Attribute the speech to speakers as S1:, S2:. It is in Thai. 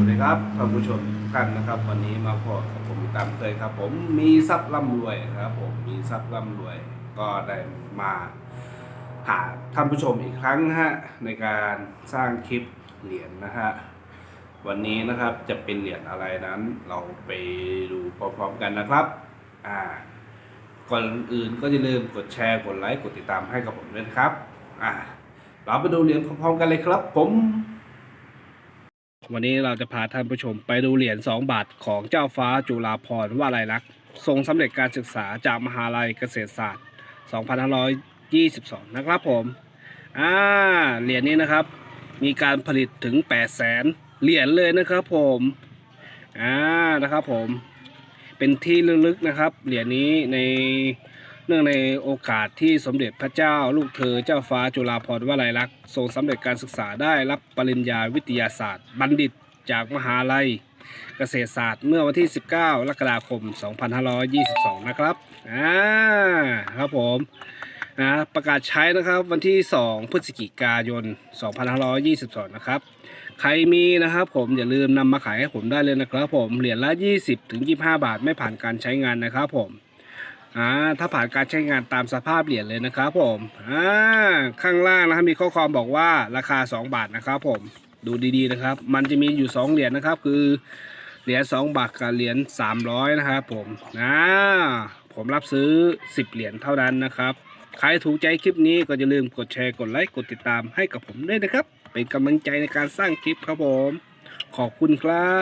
S1: สวัสดีครับท่านผู้ชมทุกท่านนะครับ วันนี้มาพบกับผมตามเคยครับ ผมมีทรัพย์ร่ำรวยครับ ผมมีทรัพย์ร่ำรวย ก็ได้มาหาท่านผู้ชมอีกครั้งนะฮะในการสร้างคลิปเหรียญนะฮะวันนี้นะครับจะเป็นเหรียญอะไรนั้น เราไปดูพร้อมๆกันนะครับอ่าก่อนอื่นก็อย่าลืมกดแชร์กดไลค์กดติดตามให้กับผมด้วยครับอ่าเราไปดูเหรียญพร้อมๆกันเลยครับ ผม วันนี้เราจะพาท่านผู้ชมไปดูเหรียญ 2 บาทของเจ้าฟ้าจุฬาภรณ์วลัยลักษณ์ทรงสำเร็จการศึกษาจากมหาลัยเกษตรศาสตร์ 2522 นะครับผม อ่า เหรียญนี้นะครับ มีการผลิตถึง8 0 0แสนเหรียญเลยนะครับผม อ่า นะครับผม เป็นที่ลึกนะครับ เหรียญนี้ใน เนื่องในโอกาสที่สมเด็จพระเจ้า ลูกเธอเจ้าฟ้าจุฬาภรณ์วลัยลักษณ์ทรงสำเร็จการศึกษาได้รับปริญญาวิทยาศาสตร์ บัณฑิตจากมหาลัย เกษตรศาสตร์เมื่อวันที่ 19กรกฎาคม 2522 นะครับอ่าครับผมนะประกาศใช้นะครับวันที่ 2 พฤศจิกายน 2522 นะครับ ใครมีนะครับผมอย่าลืมนำมาขายให้ผมได้เลยนะครับผมเหรียญละ 20-25 บาทไม่ผ่านการใช้งานนะครับผม อ่าถ้าผ่านการใช้งานตามสภาพเหรียญเลยนะครับผมอ่าข้างล่างนะครับมีข้อความบอกว่าราคา 2 บาทนะครับผมดูดีๆนะครับ มันจะมีอยู่ 2 เหรียญนะครับ คือเหรียญ2บาทกับเหรียญ300 นะครับผมอ่าผมรับซื้อ 10 เหรียญเท่านั้นนะครับ ใครถูกใจคลิปนี้ก็อย่าลืมกดแชร์กดไลค์กดติดตามให้กับผมด้วยนะครับ เป็นกำลังใจในการสร้างคลิปครับผม ขอบคุณครับ